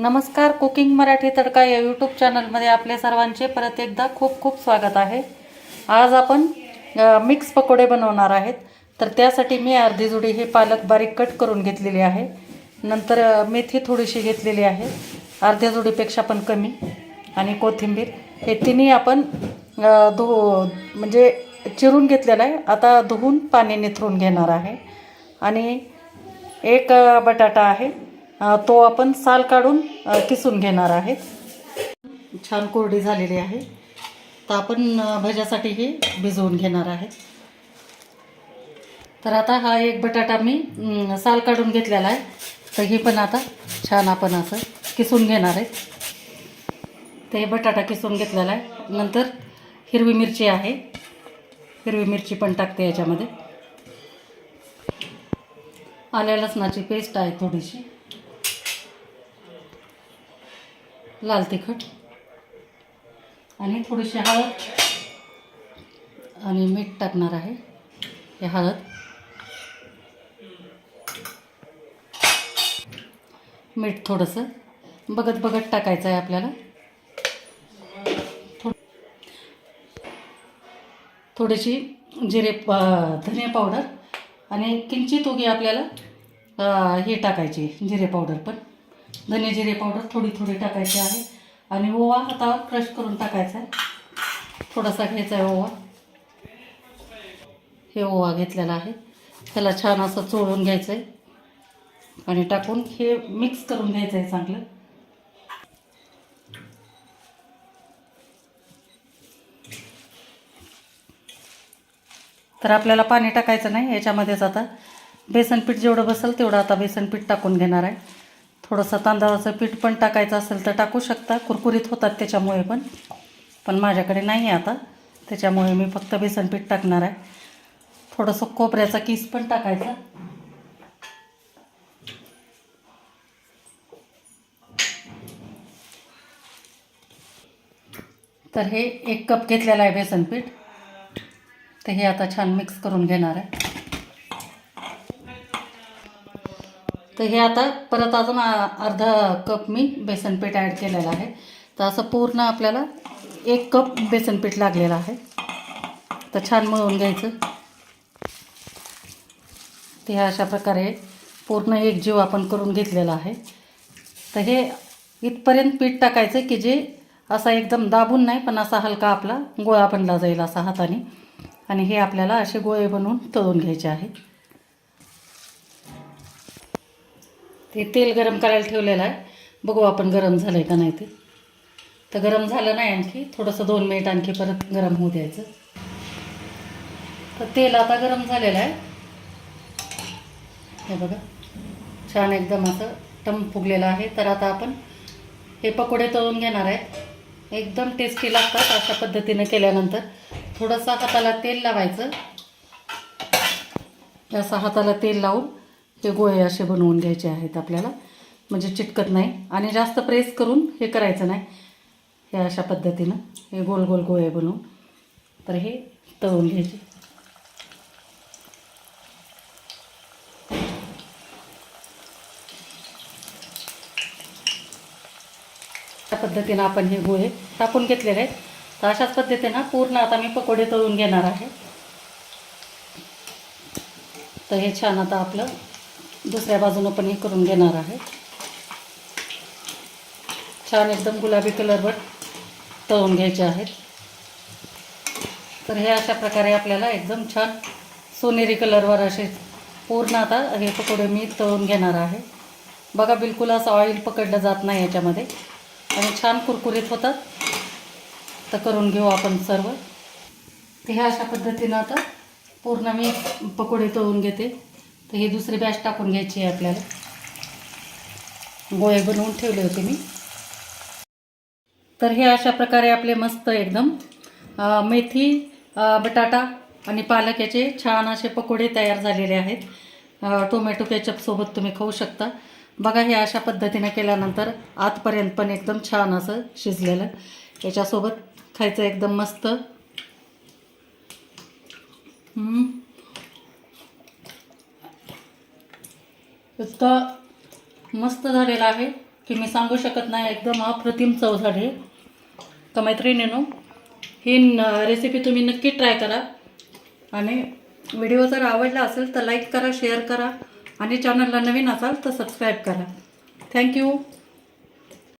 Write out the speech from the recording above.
नमस्कार कुकिंग मराठी तडका या यूट्यूब चॅनलमध्ये आपले सर्वांचे परत एकदा खूप खूप स्वागत आहे. आज आपण मिक्स पकोडे बनवणार आहेत. तर त्यासाठी मी अर्धी जुडी हे पालक बारीक कट करून घेतलेली आहे. नंतर मेथी थोडीशी घेतलेली आहे. अर्ध्या जुडीपेक्षा पण कमी. आणि कोथिंबीर. हे तिन्ही आपण धु म्हणजे चिरून घेतलेलं आहे. आता धुवून पाणी निथरून घेणार आहे. आणि एक बटाटा आहे. तो आपण साल काढून किसून घेणार आहेत छान कोरडी झालेली आहे. तर आपण भज्यासाठी हे भिजवून घेणार आहे. तर आता हा एक बटाटा मी साल काढून घेतलेला आहे. तर ही पण आता छान आपण असं किसून घेणार आहे. तर हे बटाटा किसून घेतलेला आहे. नंतर हिरवी मिरची आहे. हिरवी मिरची पण टाकते याच्यामध्ये. आल्या लसणाची पेस्ट आहे थोडीशी. लाल तिखट आणि थोडीशी हळद आणि मीठ टाकणार आहे. हे हळद. मीठ थोडंसं. बघत बघत टाकायचं आहे आपल्याला. थो थोडीशी जिरे प धने पावडर आणि किंचित उगी आपल्याला हे टाकायची जिरे पावडर पण. धने जिरे पावडर थोडी थोडी टाकायची आहे. आणि ओवा हातावर क्रश करून टाकायचा आहे. थोडासा घ्यायचा आहे ओवा. हे ओवा घेतलेला आहे. त्याला छान असं चोळून घ्यायचं आहे. आणि टाकून हे मिक्स करून घ्यायचं आहे चांगलं. तर आपल्याला पाणी टाकायचं नाही याच्यामध्येच आता बेसनपीठ जेवढं बसेल तेवढं आता बेसनपीठ टाकून घेणार आहे. थोडंसं तांदळाचं पीठ पण टाकायचं असेल तर टाकू शकता. कुरकुरीत होतात त्याच्यामुळे पण. पण माझ्याकडे नाही आहे आता. त्याच्यामुळे मी फक्त बेसन पीठ टाकणार आहे. थोडंसं कोपऱ्याचा किस पण टाकायचा. तर हे एक कप घेतलेलं आहे बेसन पीठ. तर हे आता छान मिक्स करून घेणार आहे. तर हे आता परत अजून अर्धा कप मी बेसन पीठ ॲड केलेलं आहे. तर असं पूर्ण आपल्याला एक कप बेसन पीठ लागलेलं आहे. तर छान मळून घ्यायचं. ते अशा प्रकारे पूर्ण एक जीव आपण करून घेतलेला आहे. तर हे इथपर्यंत पीठ टाकायचं की जे असा एकदम दाबून नाही पण असा हलका आपला गोळा बनला जाईल असा हाताने. आणि हे आपल्याला असे गोळे बनवून तळून घ्यायचे आहे. ते तेल गरम करायला ठेवलेलं आहे. बघू आपण गरम झालं आहे का नाही ते. तर गरम झालं नाही आणखी. थोडंसं दोन मिनिट आणखी परत गरम होऊ द्यायचं. तर तेल आता गरम झालेलं आहे. हे बघा. छान एकदम असं टम फुगलेलं आहे. तर आता आपण हे पकोडे तळून घेणार आहे. एकदम टेस्टी लागतात अशा पद्धतीने केल्यानंतर. थोडंसं हाताला तेल लावायचं. असं हाताला तेल लावून हे गोळे असे बनवून घ्यायचे आहेत आपल्याला. म्हणजे चिटकत नाही. आणि जास्त प्रेस करून हे करायचं नाही. हे अशा पद्धतीनं हे गोल गोल गोळे बनवून. तर हे तळून घ्यायचे. त्या पद्धतीनं आपण हे गोळे टाकून घेतलेले आहेत. तर अशाच पद्धतीनं पूर्ण आता मी पकोडे तळून घेणार आहे. तर हे छान आता आपलं दुसऱ्या बाजूनं पण हे करून घेणार आहे. छान एकदम गुलाबी कलरवर तळून घ्यायचे आहेत. तर हे अशा प्रकारे आपल्याला एकदम छान सोनेरी कलरवर असे पूर्ण आता हे पकोडे मी तळून घेणार आहे. बघा बिलकुल असं ऑइल पकडलं जात नाही याच्यामध्ये. आणि छान कुरकुरीत होतात. तर करून घेऊ आपण सर्व. ते ह्या अशा पद्धतीनं आता पूर्ण मी पकोडे तळून घेते. तर हे दुसरी बॅच टाकून घ्यायची आहे आपल्याला. गोळे बनवून ठेवले होते मी. तर हे अशा प्रकारे आपले मस्त एकदम मेथी बटाटा आणि पालक याचे छान असे पकोडे तयार झालेले आहेत. टोमॅटो केचपसोबत तुम्ही खाऊ शकता. बघा हे अशा पद्धतीने केल्यानंतर आतपर्यंत पण एकदम छान असं शिजलेलं. याच्यासोबत खायचं एकदम मस्त. इतकं मस्त झालेलं आहे की मी सांगू शकत नाही एकदम अप्रतिम चव झाली तर मैत्रिणीनो ही रेसिपी तुम्ही नक्की ट्राय करा. आणि व्हिडिओ जर आवडला असेल तर लाईक करा शेअर करा. आणि चॅनलला नवीन असाल तर सबस्क्राईब करा. थँक्यू